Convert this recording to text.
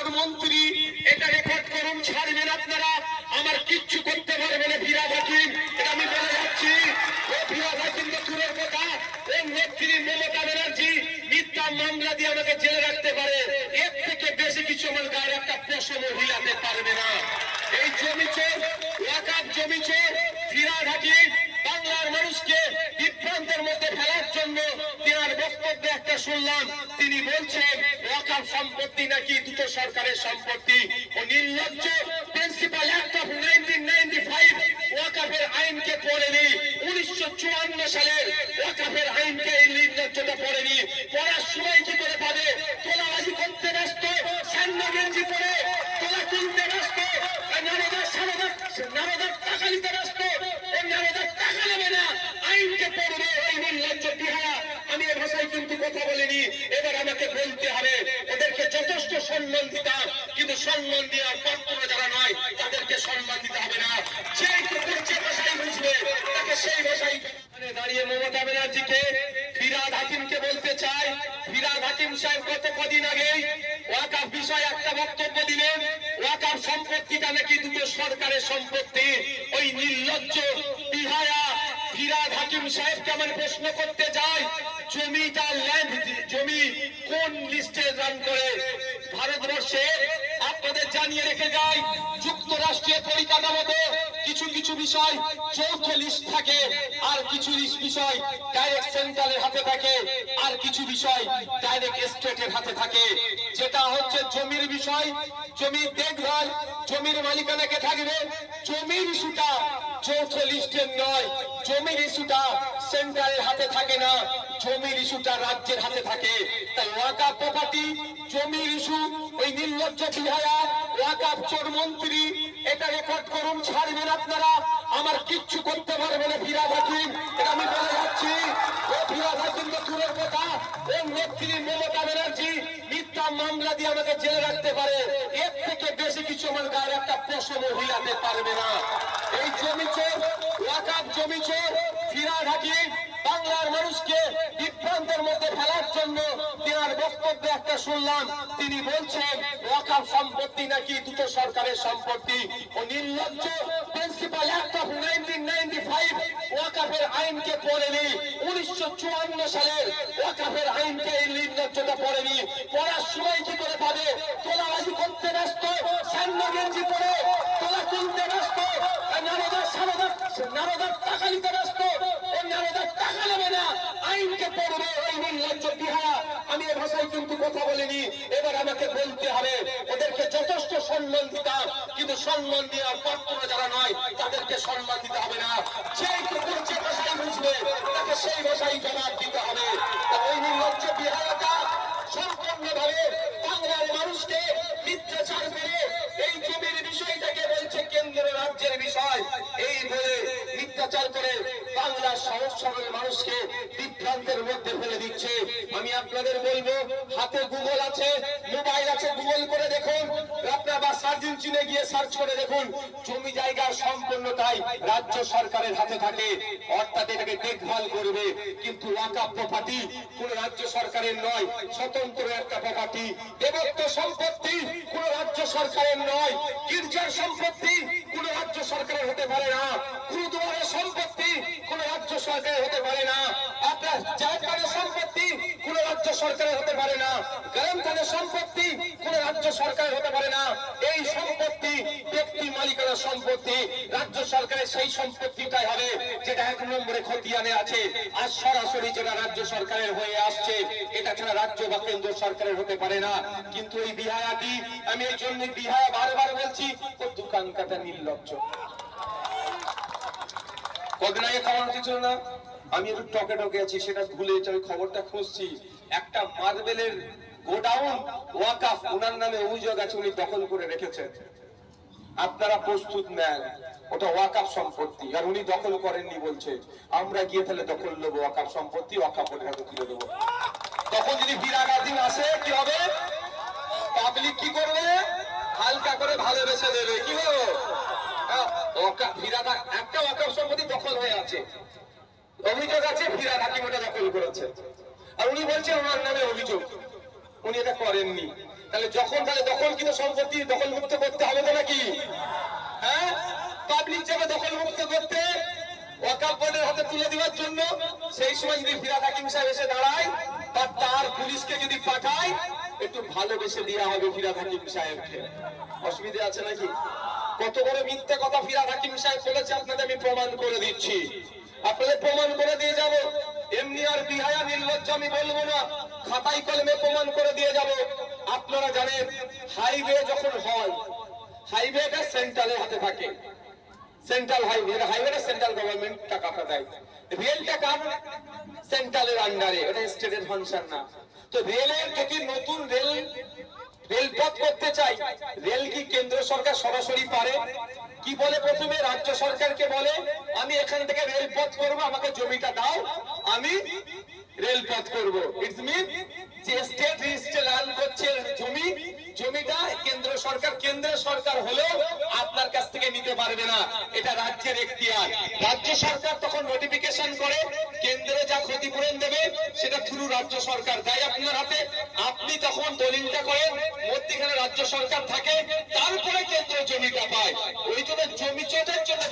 চোর মন্ত্রী, এটা রেকর্ড করুন, ছাড়বেন আপনারা। আমার কিচ্ছু করতে পারবে না ফিরাদ হাকিম এটা আমি বলে যাচ্ছি জেলে রাখতে পারে। এর থেকে বেশি কিছু আমার একটা পারবে না। এই জমি জমি বাংলার মানুষকে বিভ্রান্তের মধ্যে ফেলার জন্য বক্তব্যে একটা শুনলাম, তিনি বলছেন, ওয়াকাফ সম্পত্তি নাকি দুটো সরকারের সম্পত্তি? ও নির্লজ্জ principal act of nineteen ninety five ওয়াকাফের আইনকে পড়েনি। উনিশশো চুয়ান্ন সালের ওয়াকাফের আইনকে এই নির্লজ্জতা পড়েনি। পড়ার সময় কি করে পাবে? তোলাবাজি করতে ব্যস্ত সান্না গেঞ্জি পরে তোলা তুলতে ব্যস্ত নারদার সারদার নারদার টাকা নিতে ব্যস্ত ও নারদার টাকা নেবে না। আইনকে পড়বে এই নির্লজ্জ বিহারা আমি এ ভাষায় কিন্তু কথা বলিনি। এবার আমাকে বলতে হবে, ওদেরকে যথেষ্ট সম্মান দিতাম, কিন্তু সম্মান দেওয়ার পাত্র যারা নয়, তাদেরকে সম্মান দিতে হবে না। যে কুকুর যে ভাষায় বুঝবে, তাকে সেই ভাষাই দাঁড়িয়ে মমতা ব্যানার্জিকে, ফিরাদ হাকিমকে বলতে চাই। ফিরাদ হাকিম সাহেব গত কদিন আগে ওয়াকাফ বিষয়ে একটা বক্তব্য দিলেন, ওয়াকাফ সম্পত্তিটা নাকি দুটো সরকারের সম্পত্তি, ওই নির্লজ্জ বিহায়া ফিরাদ হাকিম সাহেবকে আমার প্রশ্ন করতে যাই, জমিটা ল্যান্ড জমি কোন লিস্টে রান করে? ভারতবর্ষে আপনাদের জানিয়ে রেখে যাই, যুক্তরাষ্ট্রের পরিকাঠামোতে কিছু বিষয় যৌথ লিস্ট থাকে, আর কিছু বিষয় ডাইরেক্ট সেন্ট্রালের হাতে থাকে, আর কিছু বিষয় ডাইরেক্ট স্টেটের হাতে থাকে। যেটা হচ্ছে জমির বিষয়, জমির দেখভাল, জমির মালিকানাকে থাকবে? জমির ইস্যুটা যৌথ লিস্টের নয়, জমির ইস্যুটা সেন্ট্রালের হাতে থাকে না, জমির ইস্যুটা রাজ্যের হাতে থাকে। তাই ওয়াকা প্রপার্টি জমির ইস্যু, ওই নির্লজ্জ বিহায়া ওয়াকাপ চোর মন্ত্রী, এটা রেকর্ড করুন, ছাড়বেন আপনারা। আমার কিচ্ছু করতে পারবে না ফিরাদ হাকিম। এটা আমি বলে যাচ্ছি পারে। এর থেকে বেশি কিছু আমার গায়ের একটা হিলাতে পারবে না। এই জমি চোর জমি চোর, ফিরাদ হাকিম, বাংলার মানুষকে বিভ্রান্তের মধ্যে ফেলার জন্য তিনার বক্তব্যে একটা শুনলাম। তিনি বলছেন, ওয়াকাফ সম্পত্তি নাকি দুটো সরকারের সম্পত্তি? ও নির্লজ্জ, principal act of nineteen ninety five ওয়াকাফের আইনকে পড়েনি। উনিশশো চুয়ান্ন সালের ওয়াকাফের আইনকে এই নির্লজ্জতা পড়েনি। পড়ার সময় কি করে পাবে? তোলাবাজি করতে ব্যস্ত সান্না গেঞ্জি পরে তোলা তুলতে ব্যস্ত নারদার সারদার নারদার টাকা নিতে ব্যস্ত ও নারদার টাকা নেবে আইনকে পড়বে ওই নির্লজ্জ বিহারা আমি এ ভাষায় কিন্তু কথা বলিনি। এবার আমাকে বলতে হবে, ওদেরকে যথেষ্ট সম্মান দিতাম কিন্তু সম্মান দেওয়ার পাত্র যারা নয়, তাদেরকে সম্মান দিতে হবে না। সেই কুকুর যে ভাষায় বুঝবে, তাকে সেই ভাষায় জবাব মিথ্যাচার করে বাংলার সহজ সরল মানুষকে বিভ্রান্তের মধ্যে ফেলে দিচ্ছে। আমি আপনাদের বলব, হাতে গুগল আছে মোবাইল আছে গুগল করে দেখুন। আপনার বা সার্চ ইঞ্জিনে গিয়ে সার্চ করে দেখুন। জমি জায়গার সম্পূর্ণতাই রাজ্য সরকারের হাতে থাকে। অর্থাৎ এটাকে দেখভাল করবে। কিন্তু ওয়াকা প্রপার্টি কোন রাজ্য সরকারের নয়, স্বতন্ত্র একটা প্রপার্টি। দেবত্ব সম্পত্তি কোন রাজ্য সরকারের নয়, গির্জার সম্পত্তি কোন রাজ্য সরকারের হতে পারে না। গুরুদুয়ারের সম্পত্তি কোন রাজ্য সরকারের হতে পারে না। আপনার জায়গার সম্পত্তি কোন রাজ্য সরকারের হতে পারে না। গ্রামখানের সম্পত্তি কোন রাজ্য সরকারের হতে পারে না। এই সম্পত্তি ব্যক্তি মালিকানার সম্পত্তি। রাজ্য সরকারের সেই সম্পত্তিটাই হবে যেটা এক নম্বরে খতিয়ানে আছে। আর সরাসরি যেটা রাজ্য সরকারের হয়ে আসছে, এটা ছাড়া রাজ্য বা কেন্দ্র সরকারের হতে পারে না। কিন্তু এই বিহায়াটি, আমি এই জন্য বিহায়া বারবার বলছি, ও দোকান কাটা কদিন আগে না? আমি একটু টকে টকে আছি, সেটা ভুলে খবরটা খুঁজছি। একটা মার্বেলের গোডাউন ওয়াকাফ ওনার নামে অভিযোগ আছে, উনি দখল করে রেখেছেন। আপনারা প্রস্তুত নেন ওটা ওয়াকাফ সম্পত্তি, আর উনি দখল করেননি বলছে। আমরা গিয়ে তাহলে দখল নেব ওয়াকাফ সম্পত্তি, ওয়াকাফের হাতে তুলে দেবো। তখন যদি বিরাগাদিন আসে, কি হবে? পাবলিক কি করবে? হালকা করে ভালোবেসে দেবে। কি হলো? হ্যাঁ, ফিরাদা একটা সম্পত্তি দখল হয়ে আছে। অভিযোগ আছে দখল করেছে। আর উনি বলছেন নামে অভিযোগ। উনি এটা করেননি। তাহলে যখন তাহলে সম্পত্তি দখল মুক্ত করতে হবে তো নাকি? হ্যাঁ? পাবলিক যাবে দখল মুক্ত করতে। ওয়াকাফ বোর্ডের হাতে তুলে দেওয়ার জন্য সেই সময় যদি ফিরাদ হাকিম সাহেব এসে দাঁড়ায় বা তার পুলিশকে যদি পাঠায় একটু ভালোবেসে দেওয়া হবে ফিরাদ হাকিম সাহেবকে। অসুবিধা আছে নাকি? কত বড় মিথ্যা কথা ফিরাদ হাকিম সাহেব বলেছে, আপনাদের আমি প্রমাণ করে দিচ্ছি। আপনাদের প্রমাণ করে দিয়ে যাব। এমনি আর বিহায়া নির্লজ্জ আমি বলব না। খাতাই কলমে প্রমাণ করে দিয়ে যাব। আপনারা জানেন, হাইওয়ে যখন হয়, হাইওয়েটা সেন্ট্রালের হাতে থাকে। সেন্ট্রাল হাইওয়ে হাইওয়েটা সেন্ট্রাল গভর্নমেন্ট টাকাটা দেয় রেলটা কার? সেন্ট্রালের আন্ডারে, এটা স্টেটের ফাংশন না। তো রেলের যদি নতুন রেল, রেলপথ করতে চাই, রেল কি কেন্দ্র সরকার সরাসরি পারে? কি বলে প্রথমে? রাজ্য সরকারকে বলে, আমি এখান থেকে রেলপথ করব, আমাকে জমিটা দাও, আমি রেলপথ করব। ইটস মিন যে স্টেট করছে জমি, জমিটা কেন্দ্র সরকার কেন্দ্র সরকার হলেও আপনার কাছ থেকে নিতে পারবে না। এটা রাজ্যের এখতিয়ার। রাজ্য সরকার তখন নোটিফিকেশন করে ক্ষতিপূরণ দেবে, সেটা থ্রু রাজ্য সরকার। দেয় আপনার হাতে, আপনি তখন দলিলটা করেন, মধ্যখানে রাজ্য সরকার থাকে, তারপরে কেন্দ্র জমিটা পায়। ওই জন্য জমি চোটের জন্য